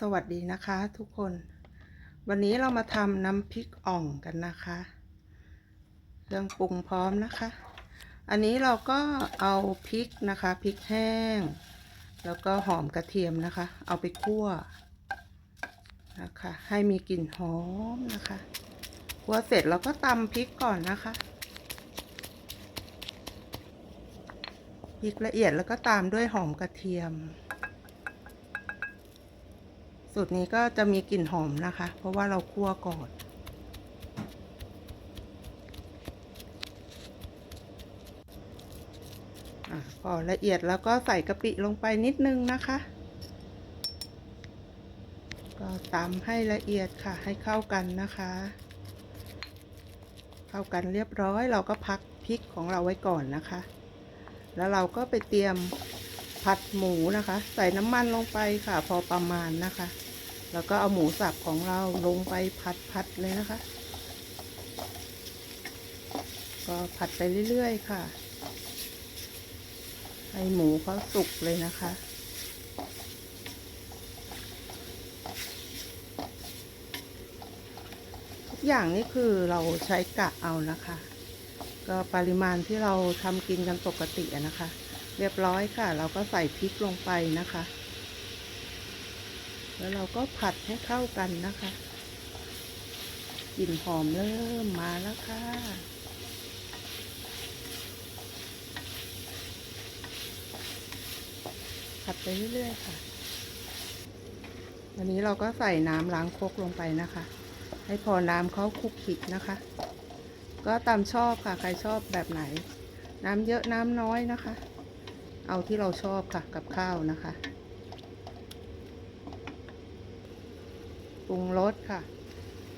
สวัสดีนะคะทุกคน วันนี้เรามาทำน้ำพริกอ่องกันนะคะ เครื่องปรุงพร้อมนะคะ อันนี้เราก็เอาพริกนะคะพริกแห้ง แล้วก็หอมกระเทียมนะคะ เอาไปคั่วนะคะ ให้มีกลิ่นหอมนะคะคั่วเสร็จเราก็ตำพริกก่อนนะคะพริกละเอียดแล้วก็ตามด้วยหอมกระเทียม สูตรนี้ก็จะมีกลิ่นหอมนะคะ เพราะว่าเราคั่วก่อนอพอละเอียดแล้วก็ใส่กะปิลงไปนิดนึงนะคะ ก็ตำให้ละเอียดค่ะ ให้เข้ากันนะคะ เข้ากันเรียบร้อยเราก็พักพริกของเราไว้ก่อนนะคะ แล้วเราก็ไปเตรียมผัดหมูนะคะ ใส่น้ำมันลงไปค่ะ พอประมาณนะคะ แล้วก็เอาหมูสับของเราลงไปผัดผัดเลยนะคะ ก็ผัดไปเรื่อยๆค่ะ ให้หมูเขาสุกเลยนะคะทุกอย่างนี่คือเราใช้กะเอานะคะ ก็ปริมาณที่เราทำกินกันปกตินะคะ เรียบร้อยค่ะ เราก็ใส่พริกลงไปนะคะ แล้วเราก็ผัดให้เข้ากันนะคะกลิ่นหอมเริ่มมาแล้วค่ะ ผัดไปเรื่อยๆค่ะ วันนี้เราก็ใส่น้ำล้างครกลงไปนะคะ ให้พอน้ำเขาคุกคลิกนะคะ ก็ตามชอบค่ะ ใครชอบแบบไหน น้ำเยอะน้ำน้อยนะคะ เอาที่เราชอบค่ะกับข้าวนะคะ ปรุงรสค่ะ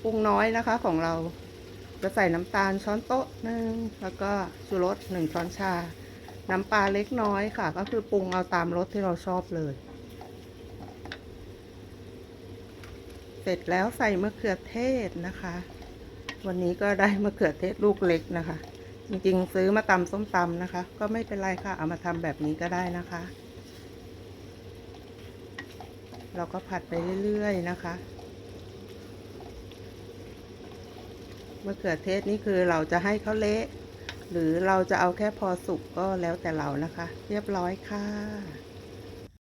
ปรุงน้อยนะคะของเราจะใส่น้ำตาลช้อนโต๊ะหนึ่งแล้วก็ชูรสหนึ่งช้อนชา น้ำปลาเล็กน้อยค่ะ ก็คือปรุงเอาตามรสที่เราชอบเลย เสร็จแล้วใส่มะเขือเทศนะคะ วันนี้ก็ได้มะเขือเทศลูกเล็กนะคะ จริงๆ ซื้อมาตำส้มตำนะคะ ก็ไม่เป็นไรค่ะ เอามาทำแบบนี้ก็ได้นะคะ เราก็ผัดไปเรื่อยๆนะคะ มะเขือเทศนี่คือเราจะให้เขาเละหรือเราจะเอาแค่พอสุกก็แล้วแต่เรานะคะ เรียบร้อยค่ะ